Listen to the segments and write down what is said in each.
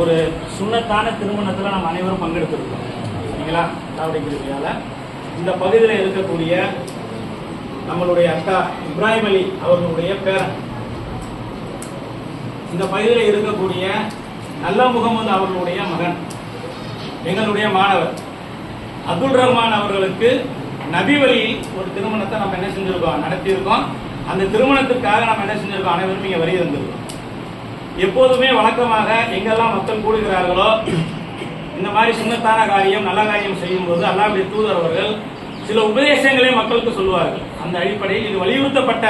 ஒரு சுண்ணத்தான திருமணத்தில் நம்ம அனைவரும் பங்கெடுத்திருக்கோம். சரிங்களா? தாவடி கிருப்பையால் இந்த பகுதியில் இருக்கக்கூடிய நம்மளுடைய அக்கா இப்ராஹிம் அலி அவர்களுடைய பேரன். இந்த பகுதியில் இருக்கக்கூடிய நல்ல முகமது அவர்களுடைய மகன். எங்களுடைய மாணவர். அப்துல் ரஹ்மான் அவர்களுக்கு நபி வழியில் ஒரு திருமணத்தை நம்ம என்ன செஞ்சிருக்கோம்? நடத்தியிருக்கோம். அந்த திருமணத்துக்காக நம்ம என்ன செஞ்சிருக்கோம்? அனைவரும் இங்கே வரி இருந்திருக்கோம் எப்போதுமே வழக்கமாக எங்கெல்லாம் மக்கள் கூடுகிறார்களோ இந்த மாதிரி சுண்ணத்தான காரியம் நல்ல காரியம் செய்யும்போது அல்லாவுடைய தூதர் அவர்கள் சில உபதேசங்களை மக்களுக்கு சொல்லுவார்கள். அந்த அடிப்படையில் இது வலியுறுத்தப்பட்ட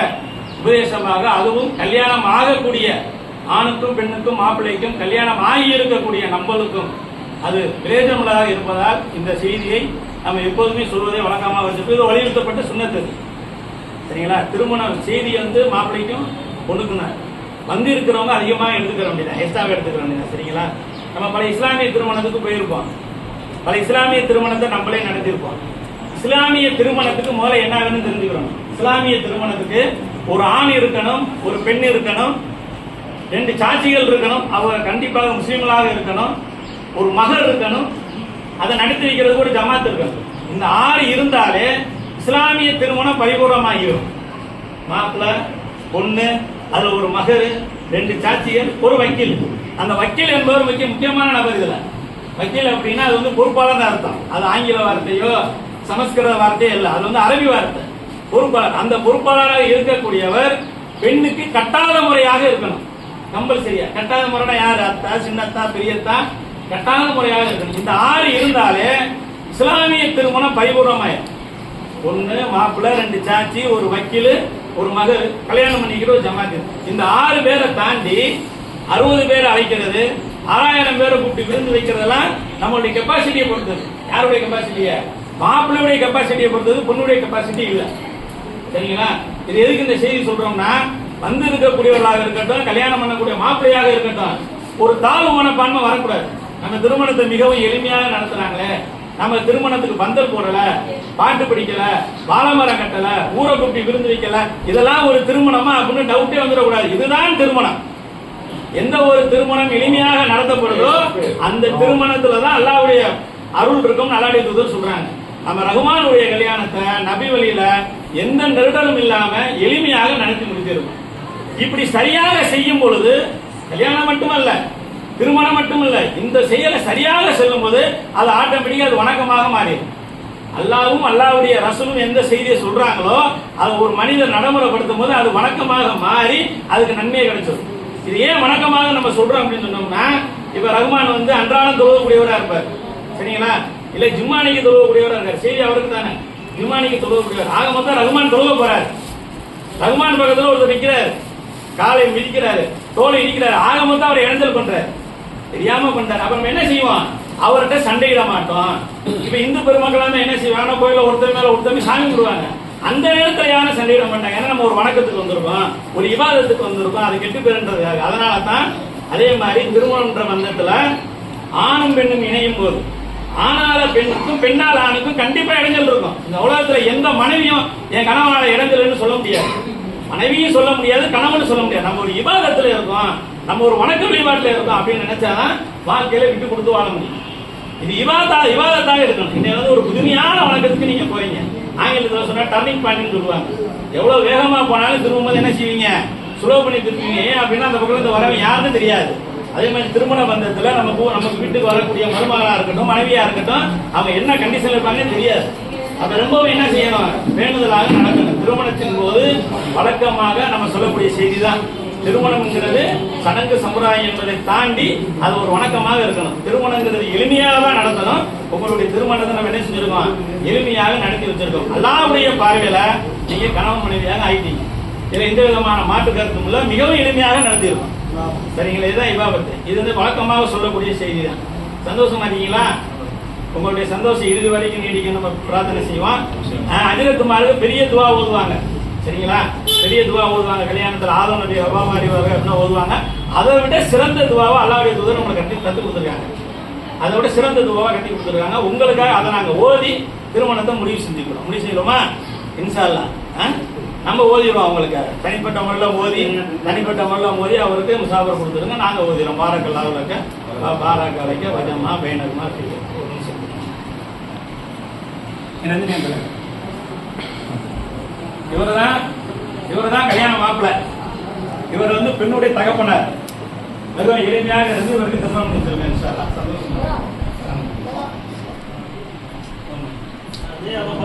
உபதேசமாக அதுவும் கல்யாணம் ஆகக்கூடிய ஆணுக்கும் பெண்ணுக்கும் மாப்பிள்ளைக்கும் கல்யாணம் ஆகி இருக்கக்கூடிய நம்மளுக்கும் அது பிரயோஜனமுள்ளதாக இருப்பதால் இந்த செய்தியை நம்ம எப்போதுமே சொல்வதை வழக்கமாக வச்சிருக்கோம் இது வலியுறுத்தப்பட்ட சுண்ணத்து சரிங்களா? திருமணம் செய்தி வந்து மாப்பிள்ளைக்கும் பொண்ணுக்கும் வந்து இருக்கிறவங்க அதிகமாக எடுத்துக்கிற வேண்டியது எக்ஸ்ட்ராவாக எடுத்துக்கிற வேண்டியது சரிங்களா? நம்ம பல இஸ்லாமிய திருமணத்துக்கு போயிருப்போம். பல இஸ்லாமிய திருமணத்தை நம்மளே நடத்தியிருப்போம். இஸ்லாமிய திருமணத்துக்கு முதல்ல என்ன வேணும்னு தெரிஞ்சுக்கிறோம். இஸ்லாமிய திருமணத்துக்கு ஒரு ஆண் இருக்கணும் ஒரு பெண் இருக்கணும் ரெண்டு சாட்சிகள் இருக்கணும் அவங்க கண்டிப்பாக முஸ்லீம்களாக இருக்கணும் ஒரு மகர் இருக்கணும் அதை நடத்தி வைக்கிறது ஒரு ஜமாத் இருக்கணும். இந்த ஆறு இருந்தாலே இஸ்லாமிய திருமணம் பரிபூர்ணமாகிடும் மாப்பிள்ள பொண்ணு அதுல ஒரு மகர் ரெண்டு சாட்சியர் ஒரு வக்கீல். அந்த வக்கீல் என்பவர் மிக முக்கியமான நபர் இதுல. வக்கீல் அப்படின்னா அது வந்து பொறுப்பாளர் அர்த்தம். அது ஆங்கில வார்த்தையோ சமஸ்கிருத வார்த்தையோ இல்லை. அது வந்து அரபி வார்த்தை. பொறுப்பாளர். அந்த பொறுப்பாளராக இருக்கக்கூடியவர் பெண்ணுக்கு கட்டாத முறையாக இருக்கணும். கம்பல்சரியா. கட்டாத முறைனா யார்? அத்தா சின்னத்தா பெரியத்தா? கட்டாத முறையாக இருக்கணும். இந்த ஆறு இருந்தாலே இஸ்லாமிய திருமணம் பரிபூர்ணமாயிரும். ஒண்ணு மாப்பிள்ளை ரெண்டு சாச்சி ஒரு வக்கீல் ஒரு மகள். கல்யாணம் பண்ணிக்கிற ஒரு ஜமாத்து. இந்த ஆறு பேரை தாண்டி அறுபது பேரை அழைக்கிறது ஆறாயிரம் பேரை கூப்பிட்டு விருந்து வைக்கிறதெல்லாம் நம்மளுடைய கெப்பாசிட்டியை பொறுத்தது. யாருடைய கெப்பாசிட்டியை மாப்பிள்ளையுடைய கெப்பாசிட்டியை பொறுத்தது பொண்ணுடைய கெப்பாசிட்டி இல்லை. சரிங்களா? இது எதுக்கு இந்த செய்தி சொல்றோம்னா வந்து இருக்கக்கூடியவர்களாக இருக்கட்டும் கல்யாணம் பண்ணக்கூடிய மாப்பிள்ளையாக இருக்கட்டும் ஒரு தாழ்வு மனப்பான்மை வரக்கூடாது. நம்ம திருமணத்தை மிகவும் எளிமையாக நடத்துறாங்களே. நம்ம திருமணத்துக்கு பந்தல் போடல பாட்டு பிடிக்கல வாழைமரம் கட்டல ஊரை கூப்பிட்டு விருந்து வைக்கல இதெல்லாம் ஒரு திருமணமா அப்படின்னு டவுட்டே வந்துடக்கூடாது. இதுதான் திருமணம். எந்த ஒரு திருமணம் எளிமையாக நடத்தப்படுதோ அந்த திருமணத்துல தான் அல்லாவுடைய அருள் இருக்கும் நல்லாடி தூதர் சொல்றாங்க. நம்ம ரகுமானுடைய கல்யாணத்தை நபி வழியில எந்த நெருடலும் இல்லாம எளிமையாக நடத்தி முடிஞ்சிருக்கும் இப்படி சரியாக செய்யும் பொழுது கல்யாணம் மட்டுமல்ல திருமணம் மட்டுமல்ல இந்த செயலை சரியாக செல்லும் போது அது ஆட்டோமேட்டிக்கா அது வணக்கமாக மாறிடும். அல்லாவும் அல்லாவுடைய ரசூலும் எந்த செய்தியை சொல்றாங்களோ அது ஒரு மனிதர் நடைமுறைப்படுத்தும் போது அது வணக்கமாக மாறி அதுக்கு நன்மையை கிடைச்சிடும். இது ஏன் வணக்கமாக நம்ம சொல்றோம் அப்படின்னு சொன்னோம்னா இப்ப ரகுமான் வந்து அன்றாடம் தொழுவக்கூடியவரா இருப்பார். சரிங்களா? இல்ல ஜும்மானிக்கு தொழுவக்கூடியவரா இருக்கார். செய்தி அவருக்கு தானே. ஜும்மானிக்கு தொழுவக்கூடியவர். ஆக மொத்தம் ரகுமான் தொழுவ போறாரு. ரகுமான் பக்கத்துல ஒருத்தர் நிற்கிறார் காலை மிதிக்கிறாரு தோலை இடிக்கிறாரு. ஆக மொத்தம் அவரை இழந்தல் பண்றாரு. தெரியாம பண்றாரு அப்ப நம்ம என்ன செய்வோம்? அவர்கிட்ட சண்டையிட மாட்டோம். இப்ப இந்து பெருமக்கள் வந்து என்ன செய்வாங்க? கோயில ஒருத்தர் மேல ஒருத்தர் சாமி விடுவாங்க அந்த நேரத்துல யாரும் சண்டையிட மாட்டாங்க. ஏன்னா நம்ம ஒரு வணக்கத்துக்கு வந்திருக்கோம். ஒரு விவாதத்துக்கு வந்திருக்கோம். அது கெட்டு பெறுன்றதுக்காக அதனால தான் அதே மாதிரி திருமணம்ன்ற பந்தத்துல ஆணும் பெண்ணும் இணையும் போது ஆணால பெண்ணுக்கும் பெண்ணால் ஆணுக்கும் கண்டிப்பா இடைஞ்சல் இருக்கும். இந்த உலகத்துல எந்த மனைவியும் என் கணவனால இடைஞ்சல்னு சொல்ல முடியாது. மனைவியும் சொல்ல முடியாது கணவனும் சொல்ல முடியாது. நம்ம ஒரு விவாதத்துல இருக்கோம். நம்ம ஒரு வணக்க வழிபாட்டில் இருக்கோம் அப்படின்னு நினைச்சாதான் வாழ்க்கையில விட்டு கொடுத்து வாழ முடியும். இது இவாதா இவாதத்தாக இருக்கணும். இன்னைக்கு வந்து ஒரு புதுமையான வணக்கத்துக்கு நீங்க போறீங்க. ஆங்கிலத்தில் சொன்னா டர்னிங் பாயிண்ட்னு சொல்லுவாங்க. எவ்வளவு வேகமா போனாலும் திரும்பும்போது என்ன செய்வீங்க? சுலோ பண்ணி திரும்புவீங்க ஏன் அப்படின்னா அந்த பக்கம் இருந்து வரவன் யாருன்னு தெரியாது. அதே மாதிரி திருமண பந்தத்துல நம்ம நமக்கு நம்ம வீட்டுக்கு வரக்கூடிய மருமகனாக இருக்கட்டும் மனைவியா இருக்கட்டும் அவங்க என்ன கண்டிஷன்ல இருப்பாங்கன்னு தெரியாது. அப்ப ரொம்பவும் என்ன செய்யணும்? வேண்டுதலாக நடக்கணும். திருமணத்தின் போது வழக்கமாக நம்ம சொல்லக்கூடிய செய்தி தான் திருமணம்ங்கிறது சடங்கு சமுதாயம் என்பதை தாண்டி அது ஒரு வணக்கமாக இருக்கணும். திருமணங்கிறது எளிமையாக தான் நடத்தணும் உங்களுடைய திருமணத்தை நம்ம என்ன செஞ்சிருக்கோம்? எளிமையாக நடத்தி வச்சிருக்கோம். அல்லாவுடைய பார்வையில நீங்க கணவன் மனைவியாக ஆயிட்டீங்க. இதுல எந்த விதமான மாற்று கருத்தும் இல்ல மிகவும் எளிமையாக நடத்திருக்கோம் சரிங்களா? இதுதான் இபாபத்து. இது வந்து வழக்கமாக சொல்லக்கூடிய செய்தி தான் சந்தோஷமா இருக்கீங்களா? உங்களுடைய சந்தோஷம் இறுதி வரைக்கும் நீடிக்க நம்ம பிரார்த்தனை செய்வோம். அதிரத்துமாறு பெரிய துவா ஓதுவாங்க. சரிங்களா? பெரிய துவா ஓதுவாங்க. கல்யாணத்துல ஆதம் நபி மாதிரி அப்படின்னு ஓதுவாங்க? அதை விட சிறந்த துவாவை அல்லாவுடைய தூதர் நம்மளுக்கு கட்டி கற்றுக் கொடுத்துருக்காங்க. அதை விட சிறந்த துவாவை கட்டி கொடுத்துருக்காங்க. உங்களுக்காக அதை நாங்கள் ஓதி திருமணத்தை முடிவு செஞ்சுக்கிறோம். முடிவு செய்யணுமா? இன்ஷா ஆ? நம்ம ஓதிடுவோம் அவங்களுக்கு. தனிப்பட்ட முறையில் ஓதி தனிப்பட்ட முறையில் ஓதி அவருக்கு முசாபர் கொடுத்துருங்க. நாங்கள் ஓதிடுறோம். பாரக்கல்லா உலக பாராக்கலைக்க வஜமா பேனர்மா என்னது நேரத்தில் இவர் தான் இவர் தான் கல்யாணம் மாப்பிள்ளை. இவர் வந்து பெண்ணுடைய தகப்பனார். வெறும் எளிமையாக இருந்து இவருக்கு திருமணம் முடிச்சிருக்கேன் இன்ஷா அதே அவன்